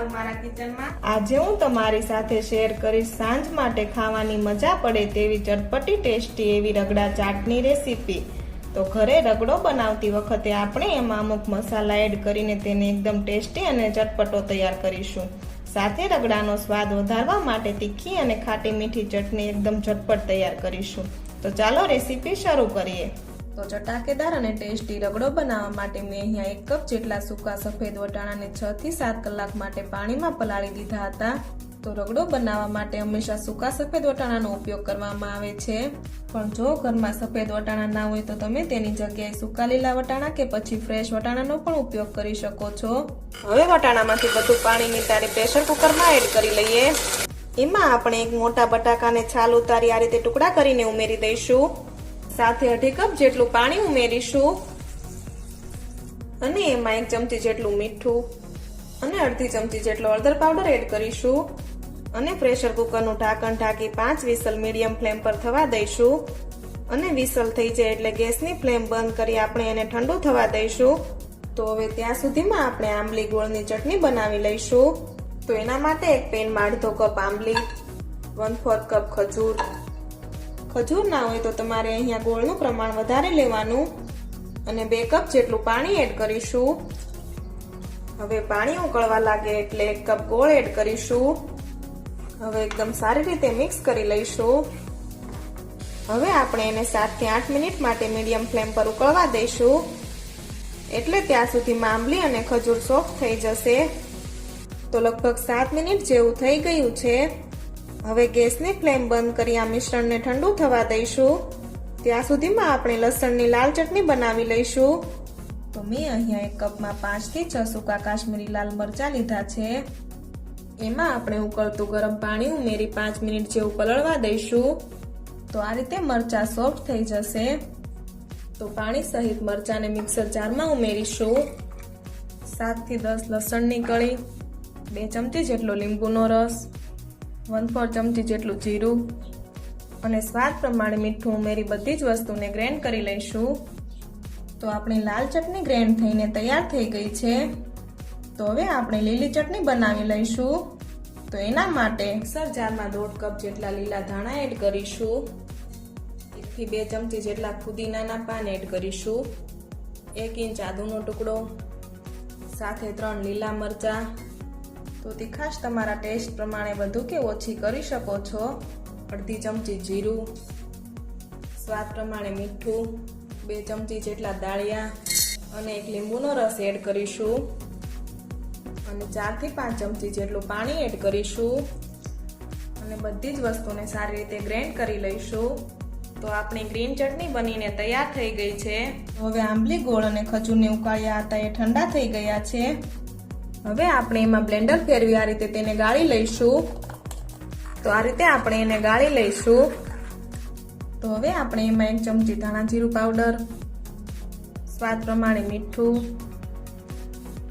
તમારું મારા કિચનમાં. આજે હું તમારી સાથે શેર કરીશ સાંજ માટે ખાવાની મજા પડે તેવી ચટપટી ટેસ્ટી એવી રગડા ચાટની રેસીપી. તો ઘરે રગડો બનાવતી વખતે આપણે એમાં અમુક મસાલા એડ કરીને તેને એકદમ ટેસ્ટી અને ચટપટો તૈયાર કરીશું. સાથે રગડાનો સ્વાદ વધારવા માટે તીખી અને ખાટી મીઠી ચટણી એકદમ ઝટપટ તૈયાર કરીશું. તો ચાલો રેસીપી શરૂ કરીએ. તો ચટાકેદાર અને ટેસ્ટી રગડો બનાવવા માટે મેં અહીંયા એક કપ જેટલા સૂકા સફેદ વટાણાને છ થી સાત કલાક માટે પાણીમાં પલાળી દીધા હતા. તો રગડો બનાવવા માટે હંમેશા સૂકા સફેદ વટાણાનો ઉપયોગ કરવામાં આવે છે. પણ જો ઘરમાં સફેદ વટાણા ના હોય તો તમે તેની જગ્યાએ સૂકા લીલા વટાણા કે પછી ફ્રેશ વટાણાનો પણ ઉપયોગ કરી શકો છો. હવે વટાણામાંથી બધું પાણી નિતારી પ્રેશર કુકરમાં એડ કરી લઈએ. એમાં આપણે એક મોટા બટાકાને છાલ ઉતારી આ રીતે ટુકડા કરીને ઉમેરી દઈશું. સાથે અઢી કપ જેટલું પાણી ઉમેરીશું. અને એમાં એક ચમચી જેટલું મીઠું અને અડધી ચમચી જેટલો હળદર પાવડર એડ કરીશું. અને પ્રેશર કુકરનું ઢાંકણ ઢાંકી પાંચ વિસલ મીડિયમ ફ્લેમ પર થવા દઈશું. અને વિસલ થઈ જાય એટલે ગેસની ફ્લેમ બંધ કરી આપણે એને ઠંડુ થવા દઈશું. તો હવે ત્યાં સુધીમાં આપણે આંબલી ગોળની ચટણી બનાવી લઈશું. તો એના માટે એક પેનમાં અડધો કપ આંબલી વન ફોર્થ કપ ખજૂર ખજૂર ના હોય તો તમારે અહીંયા ગોળનું પ્રમાણ વધારે લેવાનું અને બે કપ જેટલું પાણી એડ કરીશું. હવે પાણી ઉકળવા લાગે એટલે એક કપ ગોળ એડ કરીશું. હવે એકદમ સારી રીતે મિક્સ કરી લઈશું. હવે આપણે એને સાતથી આઠ મિનિટ માટે મીડિયમ ફ્લેમ પર ઉકળવા દઈશું. એટલે ત્યાં સુધીમાં આંબલી અને ખજૂર સોફ્ટ થઈ જશે. તો લગભગ સાત મિનિટ જેવું થઈ ગયું છે. હવે ગેસની ફ્લેમ બંધ કરી આ મિશ્રણને ઠંડુ થવા દઈશું. ત્યાં સુધીમાં આપણે લસણની લાલ ચટણી બનાવી લઈશું. તો મેં અહીંયા એક કપમાં પાંચથી છ સૂકા કાશ્મીરી લાલ મરચાં લીધા છે. એમાં આપણે ઉકળતું ગરમ પાણી ઉમેરી પાંચ મિનિટ જેવું પલળવા દઈશું. તો આ રીતે મરચાં સોફ્ટ થઈ જશે. તો પાણી સહિત મરચાંને મિક્સર જારમાં ઉમેરીશું. સાતથી દસ લસણની કળી, બે ચમચી જેટલો લીંબુનો રસ વન ફોર ચમચી જેટલું જીરું અને સ્વાદ પ્રમાણે મીઠું ઉમેરી બધી જ વસ્તુને ગ્રેન્ડ કરી લઈશું. તો આપણી લાલ ચટણી ગ્રેન્ડ થઈને તૈયાર થઈ ગઈ છે. તો હવે આપણે લીલી ચટણી બનાવી લઈશું. તો એના માટે મિક્સર જારમાં દોઢ કપ જેટલા લીલા ધાણા એડ કરીશું. એકથી બે ચમચી જેટલા ફુદીનાના પાન એડ કરીશું. એક ઇંચ આદુનો ટુકડો, સાથે ત્રણ લીલા મરચાં તો તીખાશ, તમારા ટેસ્ટ પ્રમાણે વધુ કે ઓછી કરી શકો છો? અડધી ચમચી જીરું, સ્વાદ પ્રમાણે મીઠું, બે ચમચી જેટલા દાળિયા અને એક લીંબુનો રસ એડ કરીશું. અને ચારથી પાંચ ચમચી જેટલું પાણી એડ કરીશું. અને બધી જ વસ્તુને સારી રીતે ગ્રેન્ડ કરી લઈશું. તો આપણી ગ્રીન ચટણી બનીને તૈયાર થઈ ગઈ છે. હવે આંબલી ગોળ અને ખજૂરને ઉકાળ્યા હતા એ ઠંડા થઈ ગયા છે. હવે આપણે એમાં બ્લેન્ડર ફેરવી આ રીતે તેને ગાળી લઈશું. તો આ રીતે આપણે એને ગાળી લઈશું. તો હવે આપણે એમાં એક ચમચી ધાણા જીરું પાવડર, સ્વાદ પ્રમાણે મીઠું,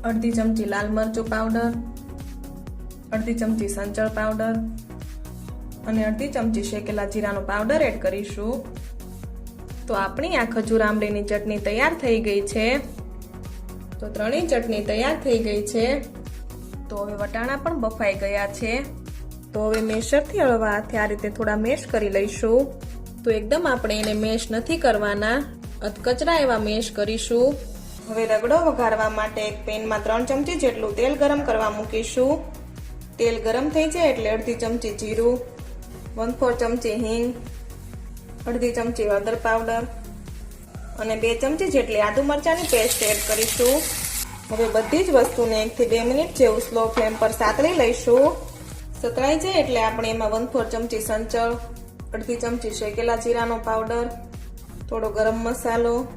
અડધી ચમચી લાલ મરચું પાવડર, અડધી ચમચી સંચળ પાવડર અને અડધી ચમચી શેકેલા જીરાનો પાવડર એડ કરીશું. તો આપણી આ ખજૂર આંબલીની ચટણી તૈયાર થઈ ગઈ છે. તો ત્રણેય ચટણી તૈયાર થઈ ગઈ છે. તો હવે વટાણા પણ બફાઈ ગયા છે. તો હવે મેશરથી હળવા આ રીતે થોડા મેશ કરી લઈશું. તો એકદમ આપણે એને મેશ નથી કરવાના. અધકચરા એવા મેશ કરીશું. હવે રગડો વઘારવા માટે એક પેનમાં ત્રણ ચમચી જેટલું તેલ ગરમ કરવા મૂકીશું. તેલ ગરમ થઈ જાય એટલે અડધી ચમચી જીરું વન ફોર ચમચી હિંગ, અડધી ચમચી હળદર પાવડર અને બે ચમચી જેટલી આદુ મરચાંની પેસ્ટ એડ કરીશું. હવે બધી જ વસ્તુને એકથી બે મિનિટ જેવું સ્લો ફ્લેમ પર સાતળી લઈશું. સતળાઈ જાય એટલે આપણે એમાં વન ફોર ચમચી સંચળ, અડધી ચમચી શેકેલા જીરાનો પાવડર થોડો ગરમ મસાલો,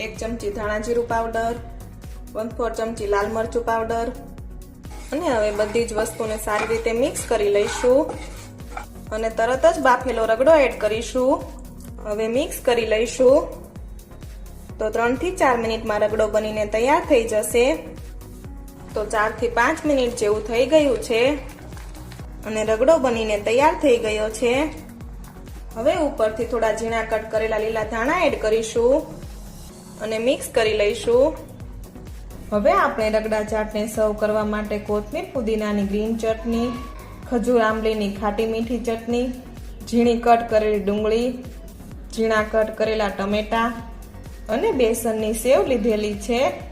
એક ચમચી ધાણા જીરું પાવડર વન ફોર ચમચી લાલ મરચું પાવડર અને હવે બધી જ વસ્તુને સારી રીતે મિક્સ કરી લઈશું. અને તરત જ બાફેલો રગડો એડ કરીશું. હવે મિક્સ કરી લઈશું. તો ત્રણથી ચાર મિનિટમાં રગડો બનીને તૈયાર થઈ જશે. તો ચારથી પાંચ મિનિટ જેવું થઈ ગયું છે. અને રગડો બનીને તૈયાર થઈ ગયો છે. હવે ઉપરથી થોડા ઝીણા કટ કરેલા લીલા ધાણા એડ કરીશું અને મિક્સ કરી લઈશું. હવે આપણે રગડા ચાટને સર્વ કરવા માટે કોથમીર, પુદીનાની ગ્રીન ચટણી, ખજૂર આંબલીની ખાટી મીઠી ચટણી, ઝીણી કટ કરેલી ડુંગળી, ઝીણા કટ કરેલા ટમેટા અને બેસનની સેવ લીધેલી છે.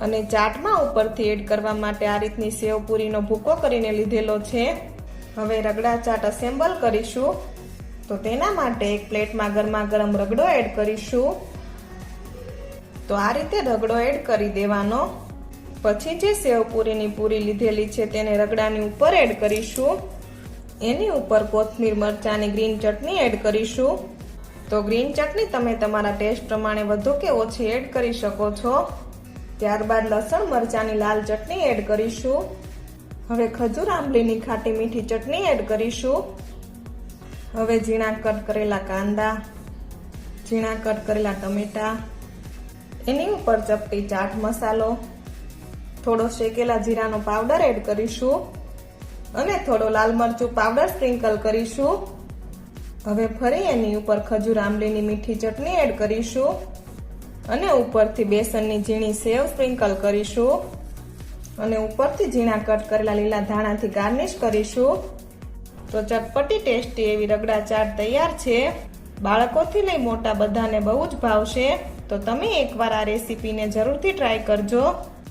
અને ચાટમાં ઉપરથી એડ કરવા માટે આ રીતની સેવ પૂરીનો ભૂકો કરીને લીધેલો છે. હવે રગડા ચાટ અસેમ્બલ કરીશું. તો તેના માટે એક પ્લેટમાં ગરમા ગરમ રગડો એડ કરીશું. તો આ રીતે રગડો એડ કરી દેવાનો. પછી જે સેવ પૂરીની પૂરી લીધેલી છે તેને રગડાની ઉપર એડ કરીશું. એની ઉપર કોથમીર, મરચાંની ગ્રીન ચટણી એડ કરીશું. તો ગ્રીન ચટણી તમે તમારા ટેસ્ટ પ્રમાણે વધુ કે ઓછી એડ કરી શકો છો. ત્યારબાદ લસણ, મરચાની લાલ ચટણી એડ કરીશું. હવે ખજૂર, આંબલીની ખાટી મીઠી ચટણી એડ કરીશું. હવે ઝીણા કટ કરેલા કાંદા, ઝીણા કટ કરેલા ટમેટા, એની ઉપર ચપટી ચાટ મસાલો, થોડો શેકેલા જીરાનો પાવડર એડ કરીશું. અને થોડો લાલ મરચું પાવડર સ્પ્રિંકલ કરીશું. હવે ફરી એની ઉપર ખજૂર આંબલીની મીઠી ચટણી એડ કરીશું અને ઉપરથી બેસનની ઝીણી સેવ સ્પ્રિંકલ કરીશું અને ઉપરથી ઝીણા કટ કરેલા લીલા ધાણાથી ગાર્નિશ કરીશું. તો ચટપટી ટેસ્ટી એવી રગડા ચાટ તૈયાર છે. બાળકોથી લઈ મોટા બધાને બહુ જ ભાવશે. તો તમે એકવાર આ રેસીપીને જરૂરથી ટ્રાય કરજો.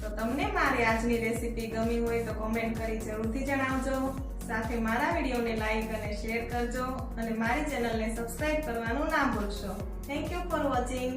તો તમને મારી આજની રેસીપી ગમી હોય તો કોમેન્ટ કરી જરૂરથી જણાવજો. સાથે મારા વિડીયોને લાઈક અને શેર કરજો અને મારી ચેનલને સબસ્ક્રાઇબ કરવાનું ના ભૂલશો. Thank you for watching